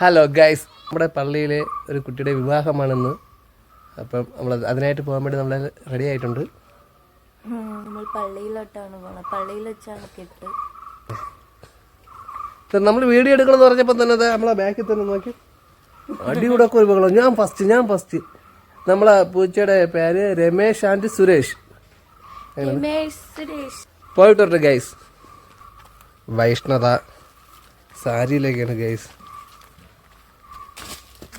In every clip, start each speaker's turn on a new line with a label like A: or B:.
A: Hello guys നമ്മുടെ പള്ളിയിലെ ഒരു കുട്ടിയുടെ വിവാഹമാണെന്ന് അപ്പം നമ്മൾ അതിനായിട്ട് പോകാൻ വേണ്ടി നമ്മൾ റെഡി ആയിട്ടുണ്ട്.
B: നമ്മൾ പള്ളിയിലോട്ടാണ് പോണത്. പള്ളിയിൽ വെച്ചാണ് കെട്ട്.
A: നമ്മൾ വീഡിയോ എടുക്കണമെന്ന് പറഞ്ഞപ്പോൾ തന്നെ നമ്മളെ ബാക്കിൽ തന്നെ നോക്കി. അടികൂടൊക്കെ ഒരു ബഹളം. ഞാൻ ഫസ്റ്റ് ഞാൻ ഫസ്റ്റ് നമ്മളെ പൂച്ചയുടെ പേര് രമേശ് ആൻഡ് സുരേഷ്. പോയിട്ടുണ്ട് ഗൈസ് വൈഷ്ണത സാരിയിലേക്കാണ് ഗൈസ്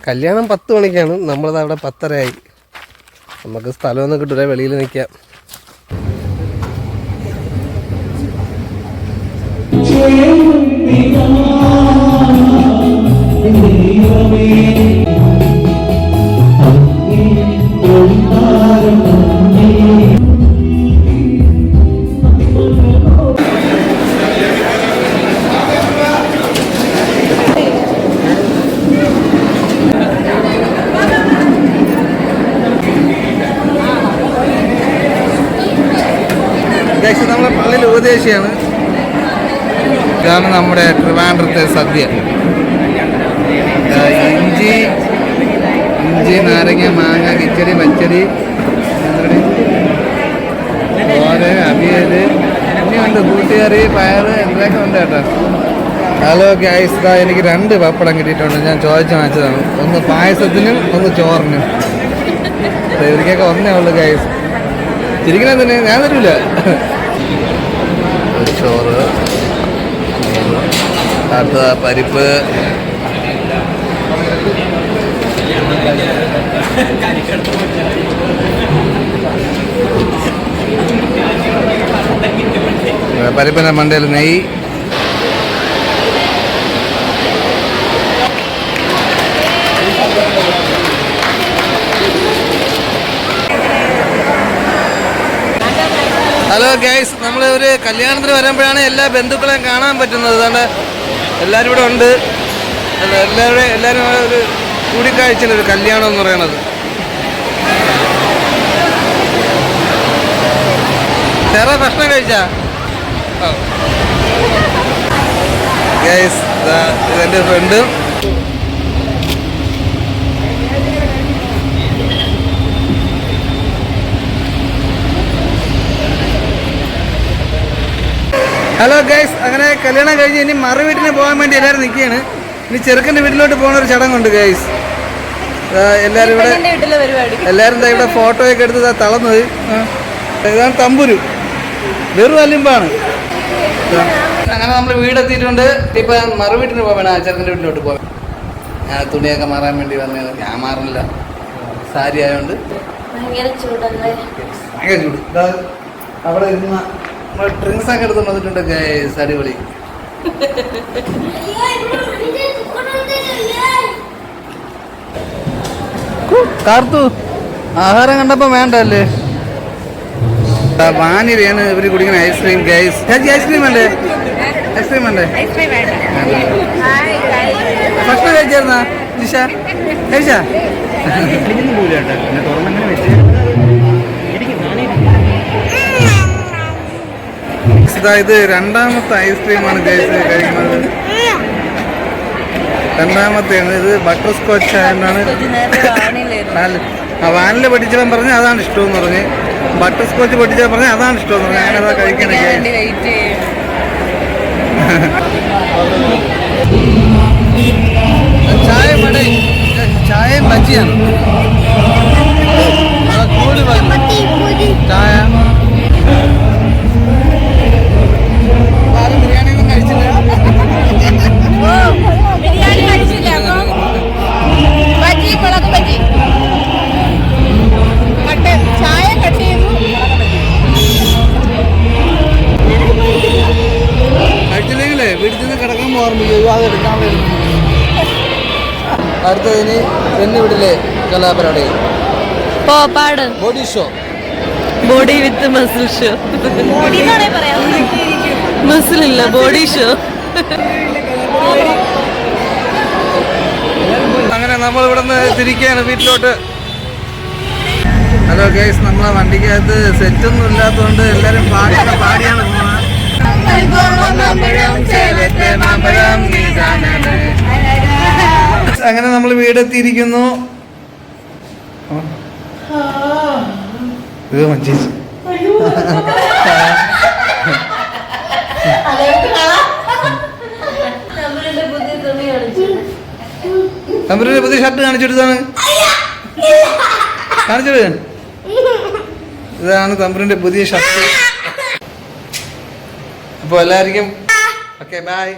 A: കല്യാണം പത്ത് മണിക്കാണ്. നമ്മളത് അവിടെ പത്തരയായി. നമുക്ക് സ്ഥലമൊന്നും കിട്ടൂല. വെളിയിൽ നിൽക്കാം. ഉപദേശിയാണ് ഇതാണ് നമ്മുടെ ട്രിവാൻഡ്രത്തെ സദ്യ. ഇഞ്ചി ഇഞ്ചി നാരങ്ങ മാങ്ങ കിച്ചടി പച്ചടി ഓര് അവിയൽ ഇനിയുണ്ട് കൂട്ടുകറി പയറ് എന്തൊക്കെ ഉണ്ട് കേട്ടോ ഹലോ ഗൈസ് ഇതാ എനിക്ക് രണ്ട് പപ്പടം കിട്ടിയിട്ടുണ്ട്. ഞാൻ ചോദിച്ചു വാങ്ങിച്ചതാണ്. ഒന്ന് പായസത്തിനും ഒന്ന് ചോറിനും. ഇവർക്കൊക്കെ ഒന്നേ ഉള്ളു ഗൈസ് ചിരിക്കണേ തന്നെ ഞാൻ തരൂല. ചോറ്. അടുത്ത പരിപ്പ്. പരിപ്പിന്റെ മണ്ടയിൽ നെയ്യ്. ഹലോ ഗൈസ് നമ്മൾ ഒരു കല്യാണത്തിന് വരുമ്പോഴാണ് എല്ലാ ബന്ധുക്കളെയും കാണാൻ പറ്റുന്നത്. അതുകൊണ്ട് എല്ലാവരും ഇവിടെ ഉണ്ട്. എല്ലാവരും എല്ലാവരും ഒരു കൂടിക്കാഴ്ചയുടെ ഒരു കല്യാണം എന്ന് പറയണത്. വേറെ ഭക്ഷണം കഴിച്ചാ? ഗൈസ് ഇതെന്റെ ഫ്രണ്ട് ഹലോ ഗൈസ് അങ്ങനെ കല്യാണം കഴിഞ്ഞ് ഇനി മറു വീട്ടിന് പോകാൻ വേണ്ടി എല്ലാവരും നിൽക്കുകയാണ്. ഇനി ചെറുക്കന്റെ വീട്ടിലോട്ട് പോകുന്ന ഒരു ചടങ്ങുണ്ട് ഗൈസ് എല്ലാവരും ഇവിടെ എല്ലാവരും എന്താ ഇവിടെ ഫോട്ടോയൊക്കെ എടുത്ത് തളർന്നത്. ഇതാണ് തമ്പുരു. വെറും അലിമ്പാണ്. അങ്ങനെ നമ്മൾ വീടെത്തിയിട്ടുണ്ട് ഇപ്പൊ മറു വീട്ടിന് പോവാണ് ആ ചെറുക്കന്റെ വീട്ടിലോട്ട് പോകാൻ ഞാൻ തുണിയൊക്കെ മാറാൻ വേണ്ടി വന്നത്. ഞാൻ മാറില്ല സാരി ആയതുകൊണ്ട്
B: ഭയങ്കര
A: ചൂട്. അവിടെ ഇരുന്ന ഡ്രിങ്ക്സ് ഒക്കെ എടുത്ത് വന്നിട്ടുണ്ട് ഗൈസ് അടിപൊളി. കാർത്തു ആഹാരം കണ്ടപ്പോ വേണ്ടല്ലേ? വാനിലയാണ് ഇവർ കുടിക്കുന്ന ഐസ്ക്രീം ഗൈസ് ചേച്ചി ഐസ്ക്രീം വേണ്ടേ? ഐസ്ക്രീം വേണ്ടേ? ഭക്ഷണം കഴിച്ചായിരുന്നാ ജിഷ കഴിച്ചാ? ഇതാ ഇത് രണ്ടാമത്തെ ഐസ്ക്രീമാണ് കഴിച്ച് കഴിക്കുന്നത് രണ്ടാമത്തെയാണ് ഇത് ബട്ടർ സ്കോച്ച് ആയതാണ് ആ വാനില പഠിച്ചവൻ പറഞ്ഞ് അതാണ് ഇഷ്ടമെന്ന് പറഞ്ഞ് ബട്ടർ സ്കോച്ച് പഠിച്ചവൻ പറഞ്ഞ് അതാണ് ഇഷ്ടമെന്ന് പറഞ്ഞു ഞാനതാ കഴിക്കണേ അടുത്ത പെണ്ണുവിടിലെ കലാപരിപാടി
B: പോപ്പാട്.
A: Body show.
B: Body with muscle show. Muscle ഇല്ല ബോഡി ഷോ.
A: അങ്ങനെ നമ്മൾ ഇവിടുന്ന് തിരിക്കുകയാണ് വീട്ടിലോട്ട്. ഹലോ ഗൈസ് നമ്മളെ വണ്ടിക്കകത്ത് സെറ്റൊന്നും ഇല്ലാത്തതുകൊണ്ട് എല്ലാവരും പാടിയാണ് പാടിയാണ് പോകുന്നത് അങ്ങനെ നമ്മൾ വീടെത്തിയിരിക്കുന്നു. മഞ്ചേച്ചി തമ്പുരന്റെ പുതിയ ഷർട്ട് കാണിച്ചെടുത്താണ് കാണിച്ചെടുക്ക ഇതാണ് തമ്പുരന്റെ പുതിയ ഷർട്ട് അപ്പോൾ എല്ലാവർക്കും ഓക്കെ ബൈ